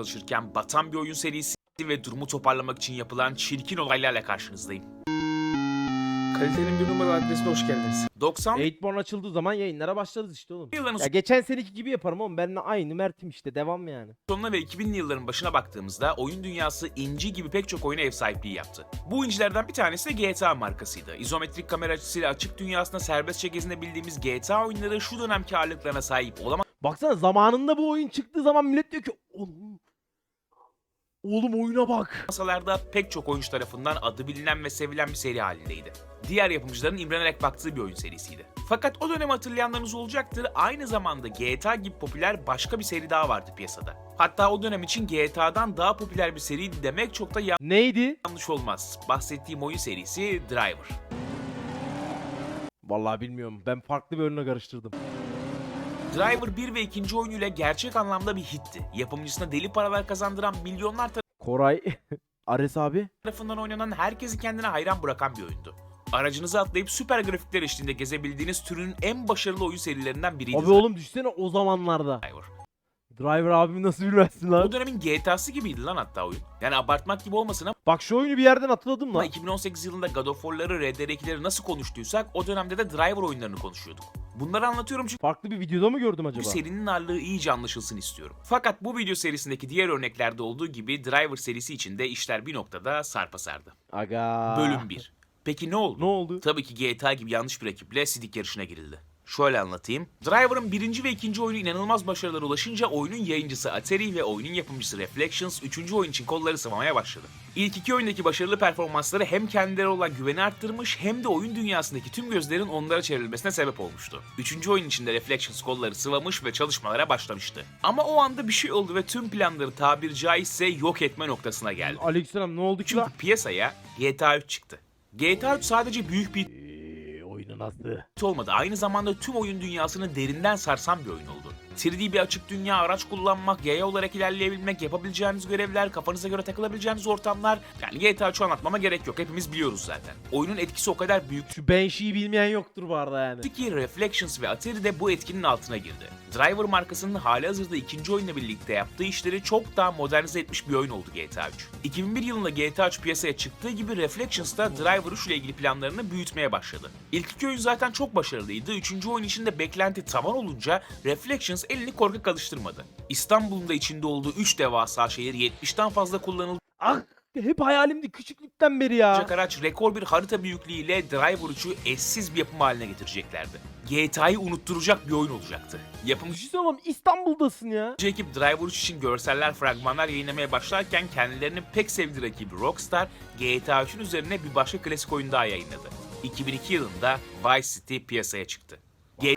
çalışırken batan bir oyun serisi ve durumu toparlamak için yapılan çirkin olaylarla karşınızdayım. Kalitenin bir numaralı adresine hoş geldiniz. 90 Eightborn açıldığı zaman yayınlara başlarız işte oğlum. yılların Ya geçen seneki gibi yaparım oğlum. Ben aynı Mert'im işte devam yani. sonuna ve 2000'li yılların başına baktığımızda oyun dünyası inci gibi pek çok oyuna ev sahipliği yaptı. Bu incilerden bir tanesi de GTA markasıydı. İzometrik kamera açısıyla açık dünyasında serbestçe gezinebildiğimiz GTA oyunları şu dönemki ağırlıklarına sahip Baksana zamanında bu oyun çıktığı zaman millet diyor ki oğlum Oğlum oyuna bak. olamasalar da pek çok oyuncu tarafından adı bilinen ve sevilen bir seri halindeydi. Diğer yapımcıların imrenerek baktığı bir oyun serisiydi. Fakat o dönemi hatırlayanlarınız olacaktır aynı zamanda GTA gibi popüler başka bir seri daha vardı piyasada. Hatta o dönem için GTA'dan daha popüler bir seriydi demek çok da Neydi? yanlış olmaz. Bahsettiğim oyun serisi Driver. Vallahi bilmiyorum. Ben farklı bir oyunla karıştırdım. Driver 1 ve 2. oyunuyla gerçek anlamda bir hitti. Yapımcısına deli paralar kazandıran milyonlar Koray Ares abi. tarafından oynanan herkesi kendine hayran bırakan bir oyundu. Aracınıza atlayıp süper grafikler eşliğinde gezebildiğiniz türün en başarılı oyun serilerinden biriydi Abi oğlum düşsene o zamanlarda. Driver. Driver abimi nasıl bilmezsin O lan? dönemin GTA'sı gibiydi lan hatta oyun. Yani abartmak gibi olmasın Bak şu oyunu bir yerden hatırladım ama lan. 2018 yılında God of War'ları, RDR2'leri nasıl konuştuysak o dönemde de Driver oyunlarını konuşuyorduk. Bunları anlatıyorum çünkü Farklı bir videoda mı gördüm acaba? serinin ağırlığı iyice anlaşılsın istiyorum. Fakat bu video serisindeki diğer örneklerde olduğu gibi Driver serisi içinde işler bir noktada sarpa sardı. Aga. Bölüm 1. Peki ne oldu? Ne oldu? Tabii ki GTA gibi yanlış bir rakiple Sidik yarışına girildi. Şöyle anlatayım. Driver'ın birinci ve ikinci oyunu inanılmaz başarılara ulaşınca oyunun yayıncısı Atari ve oyunun yapımcısı Reflections üçüncü oyun için kolları sıvamaya başladı. İlk iki oyundaki başarılı performansları hem kendileri olan güveni arttırmış hem de oyun dünyasındaki tüm gözlerin onlara çevrilmesine sebep olmuştu. Üçüncü oyun içinde Reflections kolları sıvamış ve çalışmalara başlamıştı. Ama o anda bir şey oldu ve tüm planları tabir caizse yok etme noktasına geldi. Aleykümselam ne oldu ki Çünkü lan? piyasaya GTA 3 çıktı. GTA 3 sadece büyük bir Nasıl? hit olmadı. Aynı zamanda tüm oyun dünyasını derinden sarsan bir oyun oldu. 3D bir açık dünya, araç kullanmak, yaya olarak ilerleyebilmek, yapabileceğiniz görevler, kafanıza göre takılabileceğiniz ortamlar. Yani GTA 3'ü anlatmama gerek yok. Hepimiz biliyoruz zaten. Oyunun etkisi o kadar büyük Şu Banshee'yi bilmeyen yoktur bu arada yani. ki Reflections ve Atari de bu etkinin altına girdi. Driver markasının hali hazırda ikinci oyunla birlikte yaptığı işleri çok daha modernize etmiş bir oyun oldu GTA 3. 2001 yılında GTA 3 piyasaya çıktığı gibi Reflections da Driver 3 ile ilgili planlarını büyütmeye başladı. İlk iki oyun zaten çok başarılıydı. Üçüncü oyun için de beklenti tavan olunca Reflections elini korkak alıştırmadı. İstanbul'un da içinde olduğu 3 devasa şehir 70'ten fazla kullanılacak Ah hep hayalimdi küçüklükten beri ya. araç rekor bir harita büyüklüğüyle Driver 3'ü eşsiz bir yapım haline getireceklerdi. GTA'yı unutturacak bir oyun olacaktı. Yapımcı Düşünsene oğlum İstanbul'dasın ya. Bu ekip Driver 3 için görseller, fragmanlar yayınlamaya başlarken kendilerini pek sevdiği rakibi Rockstar, GTA 3'ün üzerine bir başka klasik oyun daha yayınladı. 2002 yılında Vice City piyasaya çıktı.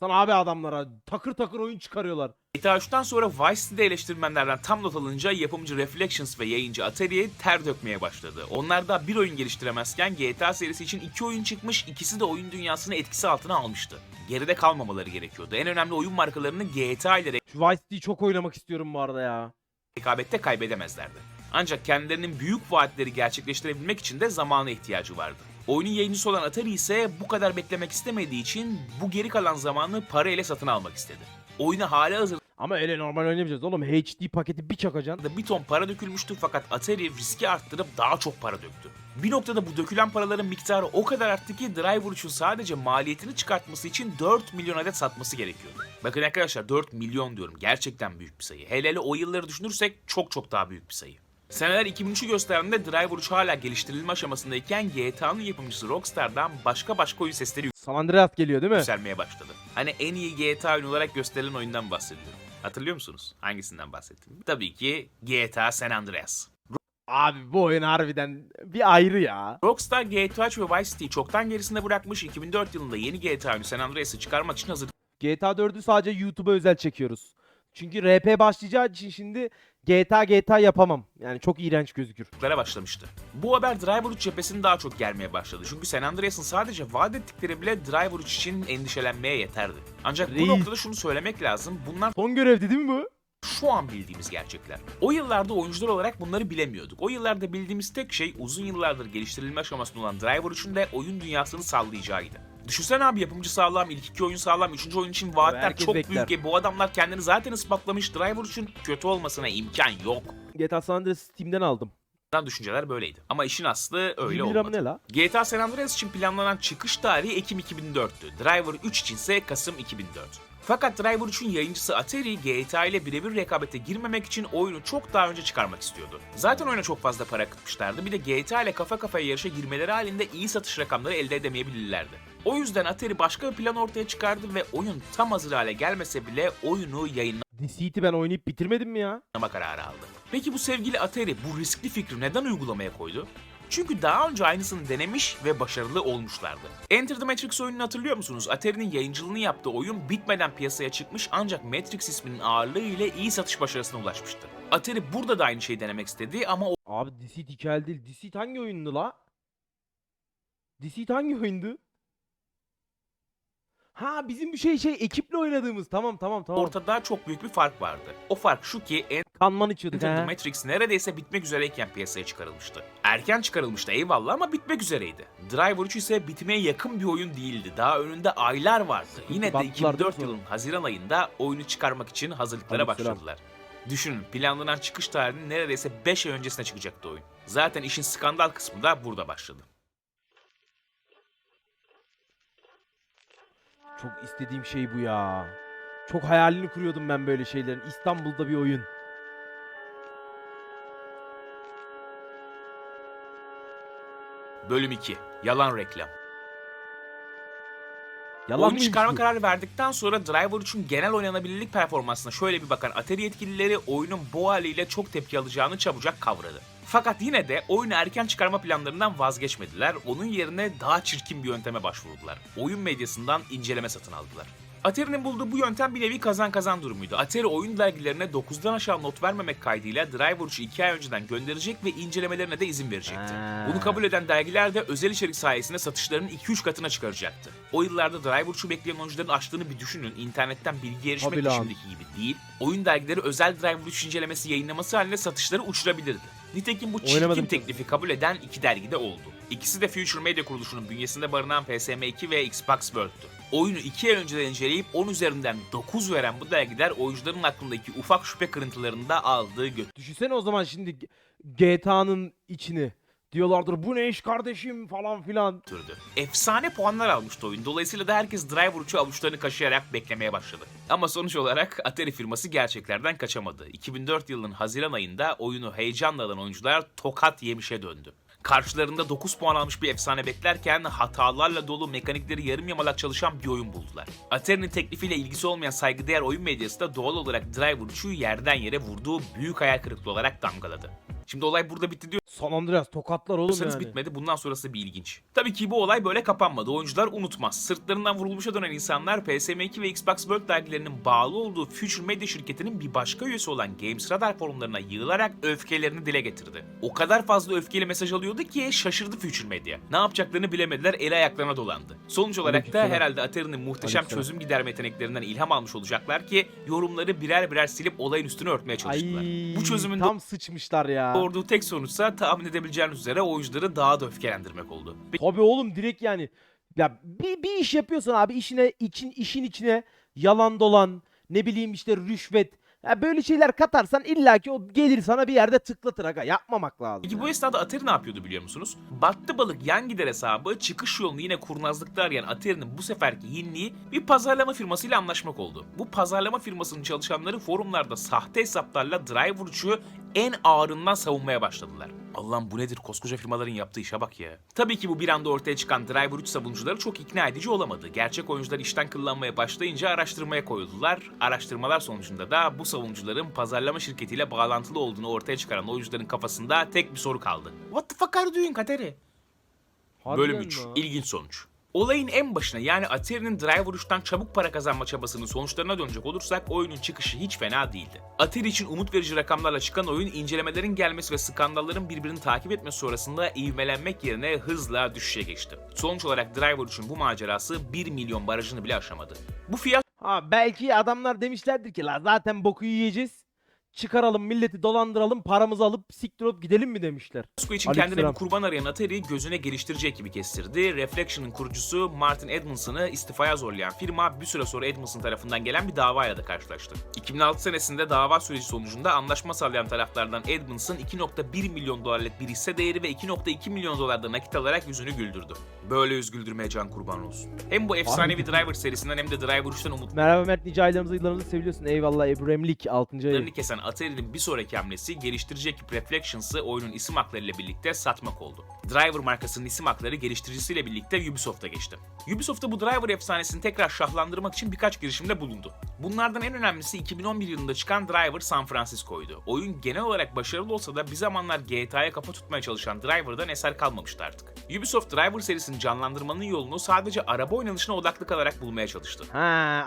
Sana abi adamlara takır takır oyun çıkarıyorlar. GTA 3'ten sonra Vice City'de eleştirmenlerden tam not alınca yapımcı Reflections ve yayıncı Atari'ye ter dökmeye başladı. Onlar da bir oyun geliştiremezken GTA serisi için iki oyun çıkmış, ikisi de oyun dünyasını etkisi altına almıştı. Geride kalmamaları gerekiyordu. En önemli oyun markalarını GTA ile Şu Vice City'yi çok oynamak istiyorum bu arada ya. rekabette kaybedemezlerdi. Ancak kendilerinin büyük vaatleri gerçekleştirebilmek için de zamana ihtiyacı vardı. Oyunun yayıncısı olan Atari ise bu kadar beklemek istemediği için bu geri kalan zamanı para ile satın almak istedi. Oyuna hali hazırda Ama öyle normal oynamayacağız oğlum. HD paketi bir çakacaksın. bir ton para dökülmüştü fakat Atari riski arttırıp daha çok para döktü. Bir noktada bu dökülen paraların miktarı o kadar arttı ki Driver 3'ün sadece maliyetini çıkartması için 4 milyon adet satması gerekiyordu. Bakın arkadaşlar 4 milyon diyorum gerçekten büyük bir sayı. Hele hele o yılları düşünürsek çok çok daha büyük bir sayı. Seneler 2003'ü gösterdiğinde Driver 3 hala geliştirilme aşamasındayken GTA'nın yapımcısı Rockstar'dan başka başka oyun sesleri San Andreas geliyor değil mi? yükselmeye başladı. Hani en iyi GTA oyunu olarak gösterilen oyundan bahsediyorum. Hatırlıyor musunuz? Hangisinden bahsettim? Tabii ki GTA San Andreas. Abi bu oyun harbiden bir ayrı ya. Rockstar GTA 3 ve Vice City'yi çoktan gerisinde bırakmış 2004 yılında yeni GTA oyunu San Andreas'ı çıkarmak için GTA 4'ü sadece YouTube'a özel çekiyoruz. Çünkü RP başlayacağı için şimdi GTA GTA yapamam. Yani çok iğrenç gözükür. başlamıştı. Bu haber Driver 3 cephesini daha çok germeye başladı. Çünkü San Andreas'ın sadece vaat ettikleri bile Driver 3 için endişelenmeye yeterdi. Ancak bu Reis. noktada şunu söylemek lazım. Bunlar Son görevdi değil mi bu? şu an bildiğimiz gerçekler. O yıllarda oyuncular olarak bunları bilemiyorduk. O yıllarda bildiğimiz tek şey uzun yıllardır geliştirilme aşamasında olan Driver 3'ün de oyun dünyasını sallayacağıydı. Düşünsene abi yapımcı sağlam, ilk iki oyun sağlam, üçüncü oyun için vaatler herkes çok bekler. büyük. E, bu adamlar kendini zaten ispatlamış. Driver için kötü olmasına imkan yok. GTA San Andreas Steam'den aldım. Dan düşünceler böyleydi. Ama işin aslı öyle 20 lira mı olmadı. ne la? GTA San Andreas için planlanan çıkış tarihi Ekim 2004'tü. Driver 3 içinse Kasım 2004. Fakat Driver 3'ün yayıncısı Atari GTA ile birebir rekabete girmemek için oyunu çok daha önce çıkarmak istiyordu. Zaten oyuna çok fazla para akıtmışlardı. Bir de GTA ile kafa kafaya yarışa girmeleri halinde iyi satış rakamları elde edemeyebilirlerdi. O yüzden Atari başka bir plan ortaya çıkardı ve oyun tam hazır hale gelmese bile oyunu yayınlamak Deceit'i ben oynayıp bitirmedim mi ya? kararı aldı. Peki bu sevgili Atari bu riskli fikri neden uygulamaya koydu? Çünkü daha önce aynısını denemiş ve başarılı olmuşlardı. Enter the Matrix oyununu hatırlıyor musunuz? Atari'nin yayıncılığını yaptığı oyun bitmeden piyasaya çıkmış ancak Matrix isminin ağırlığı ile iyi satış başarısına ulaşmıştı. Atari burada da aynı şeyi denemek istedi ama Abi Deceit hikayeli değil. Deceit hangi oyundu la? Deceit hangi oyundu? Ha bizim bir şey şey ekiple oynadığımız. Tamam tamam tamam. ortada çok büyük bir fark vardı. O fark şu ki Kanman içiyorduk the he. Matrix neredeyse bitmek üzereyken piyasaya çıkarılmıştı. Erken çıkarılmıştı eyvallah ama bitmek üzereydi. Driver 3 ise bitmeye yakın bir oyun değildi. Daha önünde aylar vardı. Yine de değil mi 2004 sonra? yılının Haziran ayında oyunu çıkarmak için hazırlıklara Aleykümselam. başladılar. Düşünün planlanan çıkış tarihinin neredeyse 5 ay öncesine çıkacaktı oyun. Zaten işin skandal kısmı da burada başladı. Çok istediğim şey bu ya. Çok hayalini kuruyordum ben böyle şeylerin. İstanbul'da bir oyun. Bölüm 2. Yalan reklam. Yalan mıymış çıkarma bu? kararı verdikten sonra Driver 3'ün genel oynanabilirlik performansına şöyle bir bakan Atari yetkilileri oyunun bu haliyle çok tepki alacağını çabucak kavradı. Fakat yine de oyunu erken çıkarma planlarından vazgeçmediler. Onun yerine daha çirkin bir yönteme başvurdular. Oyun medyasından inceleme satın aldılar. Atari'nin bulduğu bu yöntem bir nevi kazan kazan durumuydu. Atari oyun dergilerine 9'dan aşağı not vermemek kaydıyla Driver 3'ü 2 ay önceden gönderecek ve incelemelerine de izin verecekti. Bunu kabul eden dergiler de özel içerik sayesinde satışlarının 2-3 katına çıkaracaktı. O yıllarda Driver 3'ü bekleyen oyuncuların açtığını bir düşünün. İnternetten bilgi erişmek şimdiki gibi değil. Oyun dergileri özel Driver 3 incelemesi yayınlaması halinde satışları uçurabilirdi. Nitekim bu çirkin Oynamadım. teklifi kabul eden iki dergi de oldu. İkisi de Future Media kuruluşunun bünyesinde barınan PSM2 ve Xbox World'tu. Oyunu 2 ay önceden inceleyip 10 üzerinden 9 veren bu dergiler oyuncuların aklındaki ufak şüphe kırıntılarını da aldığı götürdü. Düşünsene o zaman şimdi GTA'nın içini. Diyorlardır bu ne iş kardeşim falan filan. götürdü. Efsane puanlar almıştı oyun. Dolayısıyla da herkes Driver 3'ü avuçlarını kaşıyarak beklemeye başladı. Ama sonuç olarak Atari firması gerçeklerden kaçamadı. 2004 yılının Haziran ayında oyunu heyecanla alan oyuncular tokat yemişe döndü. Karşılarında 9 puan almış bir efsane beklerken hatalarla dolu mekanikleri yarım yamalak çalışan bir oyun buldular. Atari'nin teklifiyle ilgisi olmayan saygıdeğer oyun medyası da doğal olarak Driver 3'ü yerden yere vurduğu büyük hayal kırıklığı olarak damgaladı. Şimdi olay burada bitti diyor. San Andreas tokatlar oğlum yani. bitmedi. Bundan sonrası bir ilginç. Tabii ki bu olay böyle kapanmadı. Oyuncular unutmaz. Sırtlarından vurulmuşa dönen insanlar PSM2 ve Xbox World dergilerinin bağlı olduğu Future Media şirketinin bir başka üyesi olan Games Radar forumlarına yığılarak öfkelerini dile getirdi. O kadar fazla öfkeli mesaj alıyordu ki şaşırdı Future Media. Ne yapacaklarını bilemediler, el ayaklarına dolandı. Sonuç olarak da herhalde Atari'nin muhteşem Aleykümselam. çözüm giderme yeteneklerinden ilham almış olacaklar ki yorumları birer birer silip olayın üstünü örtmeye çalıştılar. Ay, Bu çözümün tam sıçmışlar ya. Doğurduğu tek sonuçsa tahmin edebileceğiniz üzere oyuncuları daha da öfkelendirmek oldu. Tabii oğlum direkt yani. Ya bir, bir iş yapıyorsan abi işine için işin içine yalan dolan ne bileyim işte rüşvet. Ya böyle şeyler katarsan illaki o gelir sana bir yerde tıklatır aga. Yapmamak lazım. Peki bu yani. esnada Atari ne yapıyordu biliyor musunuz? Battı balık yan gider hesabı çıkış yolunu yine kurnazlıkta arayan Atari'nin bu seferki hinliği bir pazarlama firmasıyla anlaşmak oldu. Bu pazarlama firmasının çalışanları forumlarda sahte hesaplarla Driver 3'ü en ağırından savunmaya başladılar. Allah'ım bu nedir koskoca firmaların yaptığı işe bak ya. Tabii ki bu bir anda ortaya çıkan Driver 3 savunucuları çok ikna edici olamadı. Gerçek oyuncular işten kıllanmaya başlayınca araştırmaya koyuldular. Araştırmalar sonucunda da bu savunucuların pazarlama şirketiyle bağlantılı olduğunu ortaya çıkaran oyuncuların kafasında tek bir soru kaldı. What the fuck are you doing? Harbiden Bölüm mi 3. ha? İlginç sonuç. Olayın en başına yani Atari'nin Driver 3'ten çabuk para kazanma çabasının sonuçlarına dönecek olursak oyunun çıkışı hiç fena değildi. Atari için umut verici rakamlarla çıkan oyun incelemelerin gelmesi ve skandalların birbirini takip etmesi sonrasında ivmelenmek yerine hızla düşüşe geçti. Sonuç olarak Driver 3'ün bu macerası 1 milyon barajını bile aşamadı. Bu fiyat Ha belki adamlar demişlerdir ki la zaten boku yiyeceğiz. Çıkaralım milleti dolandıralım paramızı alıp siktirip gidelim mi demişler. Fiasco için Aleykümselam. kendine bir kurban arayan Atari gözüne geliştirici ekibi kestirdi. Reflection'ın kurucusu Martin Edmondson'ı istifaya zorlayan firma bir süre sonra Edmondson tarafından gelen bir davayla da karşılaştı. 2006 senesinde dava süreci sonucunda anlaşma sağlayan taraflardan Edmondson 2.1 milyon dolarlık bir hisse değeri ve 2.2 milyon dolar da nakit alarak yüzünü güldürdü. Böyle yüz güldürmeye can kurban olsun. Hem bu efsanevi Driver serisinden hem de Driver 3'ten umutlarını Merhaba Mert nice aylarımızı yıllarımızı seviyorsun. Eyvallah Ebremlik 6. ayı. kesen Atari'nin bir sonraki hamlesi geliştirici ekip Reflections'ı oyunun isim haklarıyla birlikte satmak oldu. Driver markasının isim hakları geliştiricisiyle birlikte Ubisoft'a geçti. Ubisoft'ta bu Driver efsanesini tekrar şahlandırmak için birkaç girişimde bulundu. Bunlardan en önemlisi 2011 yılında çıkan Driver San Francisco'ydu. Oyun genel olarak başarılı olsa da bir zamanlar GTA'ya kafa tutmaya çalışan Driver'dan eser kalmamıştı artık. Ubisoft Driver serisini canlandırmanın yolunu sadece araba oynanışına odaklı kalarak bulmaya çalıştı. Ha,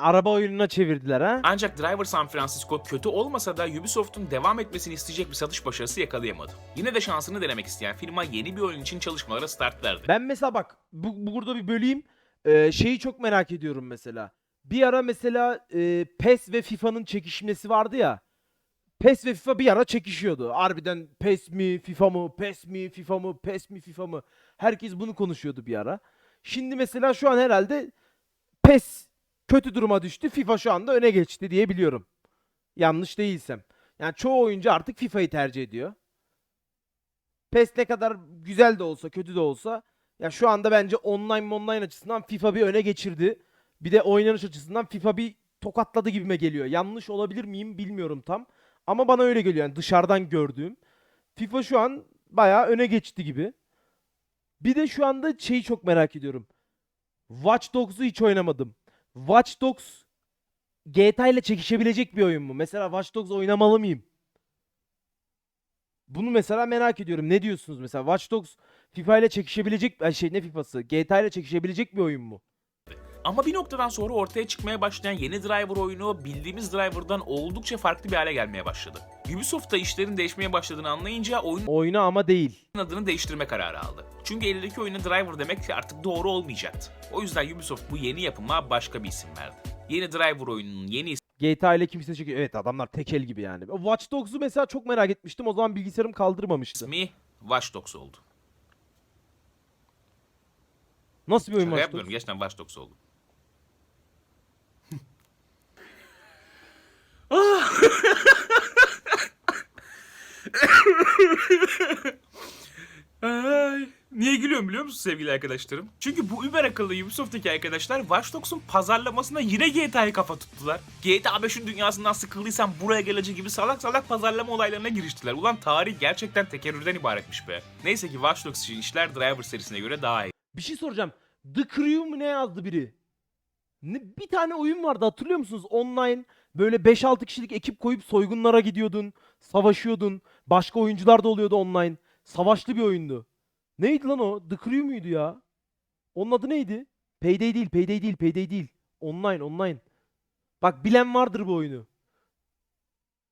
araba oyununa çevirdiler ha. Ancak Driver San Francisco kötü olmasa da Ubisoft'un devam etmesini isteyecek bir satış başarısı yakalayamadı. Yine de şansını denemek isteyen firma yeni bir oyun için çalışmalara start verdi. Ben mesela bak bu, bu- burada bir böleyim. Ee, şeyi çok merak ediyorum mesela. Bir ara mesela e, PES ve FIFA'nın çekişmesi vardı ya. PES ve FIFA bir ara çekişiyordu. Harbiden PES mi, FIFA mı, PES mi, FIFA mı, PES mi, FIFA mı? Herkes bunu konuşuyordu bir ara. Şimdi mesela şu an herhalde PES kötü duruma düştü. FIFA şu anda öne geçti diye biliyorum. Yanlış değilsem. Yani çoğu oyuncu artık FIFA'yı tercih ediyor. PES ne kadar güzel de olsa, kötü de olsa ya şu anda bence online online açısından FIFA bir öne geçirdi. Bir de oynanış açısından FIFA bir tokatladı gibime geliyor. Yanlış olabilir miyim bilmiyorum tam. Ama bana öyle geliyor yani dışarıdan gördüğüm. FIFA şu an bayağı öne geçti gibi. Bir de şu anda şeyi çok merak ediyorum. Watch Dogs'u hiç oynamadım. Watch Dogs GTA ile çekişebilecek bir oyun mu? Mesela Watch Dogs oynamalı mıyım? Bunu mesela merak ediyorum. Ne diyorsunuz mesela? Watch Dogs FIFA ile çekişebilecek şey ne FIFA'sı? GTA ile çekişebilecek bir oyun mu? Ama bir noktadan sonra ortaya çıkmaya başlayan yeni Driver oyunu bildiğimiz Driver'dan oldukça farklı bir hale gelmeye başladı. Ubisoft da işlerin değişmeye başladığını anlayınca oyunun Oyunu ama değil. adını değiştirme kararı aldı. Çünkü elindeki oyuna Driver demek artık doğru olmayacaktı. O yüzden Ubisoft bu yeni yapıma başka bir isim verdi. Yeni Driver oyununun yeni GTA ile kimse çekiyor. Evet adamlar tekel gibi yani. Watch Dogs'u mesela çok merak etmiştim. O zaman bilgisayarım kaldırmamıştı. ismi Watch Dogs oldu. Nasıl bir oyun Şaka Watch Dogs? gerçekten Watch Dogs oldu. Ay, niye gülüyorum biliyor musun sevgili arkadaşlarım? Çünkü bu über akıllı Ubisoft'taki arkadaşlar Watch Dogs'un pazarlamasına yine GTA'yı kafa tuttular. GTA 5'in dünyasından sıkıldıysan buraya geleceği gibi salak salak pazarlama olaylarına giriştiler. Ulan tarih gerçekten tekerrürden ibaretmiş be. Neyse ki Watch Dogs için işler Driver serisine göre daha iyi. Bir şey soracağım. The Crew mu ne yazdı biri? Ne, bir tane oyun vardı hatırlıyor musunuz? Online böyle 5-6 kişilik ekip koyup soygunlara gidiyordun. Savaşıyordun. Başka oyuncular da oluyordu online. Savaşlı bir oyundu. Neydi lan o? The Crew muydu ya? Onun adı neydi? Payday değil, Payday değil, Payday değil. Online, online. Bak bilen vardır bu oyunu.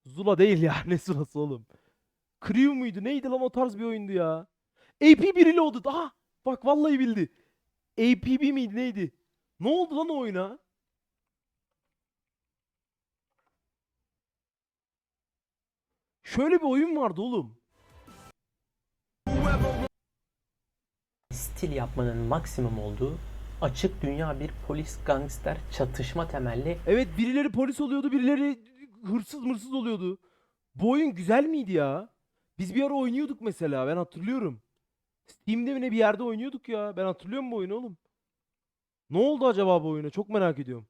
Zula değil ya. Ne Zula'sı oğlum? Crew muydu? Neydi lan o tarz bir oyundu ya? AP1 Reloaded. Aha! Bak vallahi bildi. APB miydi neydi? Ne oldu lan o oyuna? Şöyle bir oyun vardı oğlum. stil yapmanın maksimum olduğu açık dünya bir polis gangster çatışma temelli Evet birileri polis oluyordu, birileri hırsız mırsız oluyordu. Bu oyun güzel miydi ya? Biz bir ara oynuyorduk mesela ben hatırlıyorum. Steam'de mi ne bir yerde oynuyorduk ya. Ben hatırlıyorum bu oyunu oğlum. Ne oldu acaba bu oyuna? Çok merak ediyorum.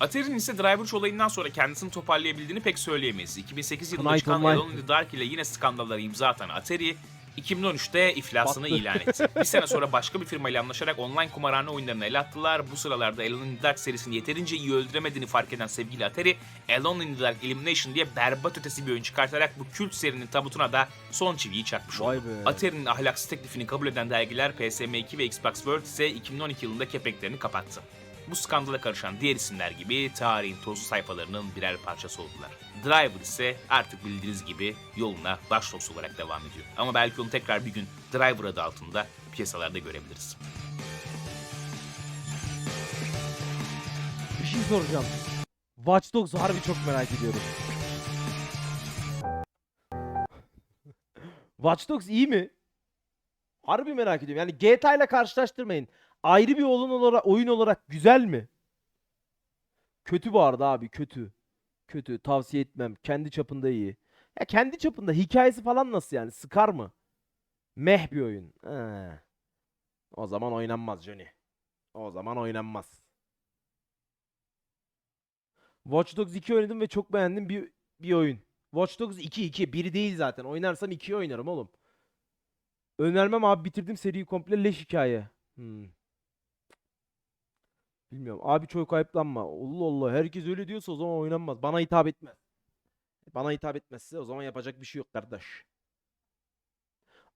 Atari'nin ise Driver 3 olayından sonra kendisini toparlayabildiğini pek söyleyemeyiz. 2008 yılında Knight çıkan. Alone in the Dark ile yine skandallara imza atan Atari, 2013'te iflasını Battı. ilan etti. bir sene sonra başka bir firmayla anlaşarak online kumarhane oyunlarını el attılar. Bu sıralarda Alone in the Dark serisini yeterince iyi öldüremediğini fark eden sevgili Atari, Alone in the Dark Elimination diye berbat ötesi bir oyun çıkartarak bu kült serinin tabutuna da son çiviyi çakmış oldu. Atari'nin ahlaksız teklifini kabul eden dergiler PSM2 ve Xbox World ise 2012 yılında kepenklerini kapattı bu skandala karışan diğer isimler gibi tarihin tozlu sayfalarının birer parçası oldular. Driver ise artık bildiğiniz gibi yoluna baş dostu olarak devam ediyor. Ama belki onu tekrar bir gün Driver adı altında piyasalarda görebiliriz. Bir şey soracağım. Watch Dogs harbi çok merak ediyorum. Watch Dogs iyi mi? Harbi merak ediyorum. Yani GTA ile karşılaştırmayın. Ayrı bir oyun olarak, oyun olarak güzel mi? Kötü arada abi kötü. Kötü. Tavsiye etmem. Kendi çapında iyi. Ya kendi çapında hikayesi falan nasıl yani? Sıkar mı? Meh bir oyun. He. O zaman oynanmaz Johnny. O zaman oynanmaz. Watch Dogs 2 oynadım ve çok beğendim bir bir oyun. Watch Dogs 2 2 biri değil zaten. Oynarsam 2'yi oynarım oğlum. Önermem abi bitirdim seriyi komple leş hikaye. Hmm. Bilmiyorum. Abi çok ayıplanma. Allah Allah. Herkes öyle diyorsa o zaman oynanmaz. Bana hitap etmez. Bana hitap etmezse o zaman yapacak bir şey yok kardeş.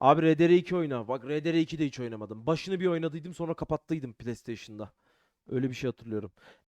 Abi RDR2 oyna. Bak RDR2'de hiç oynamadım. Başını bir oynadıydım sonra kapattıydım PlayStation'da. Öyle bir şey hatırlıyorum.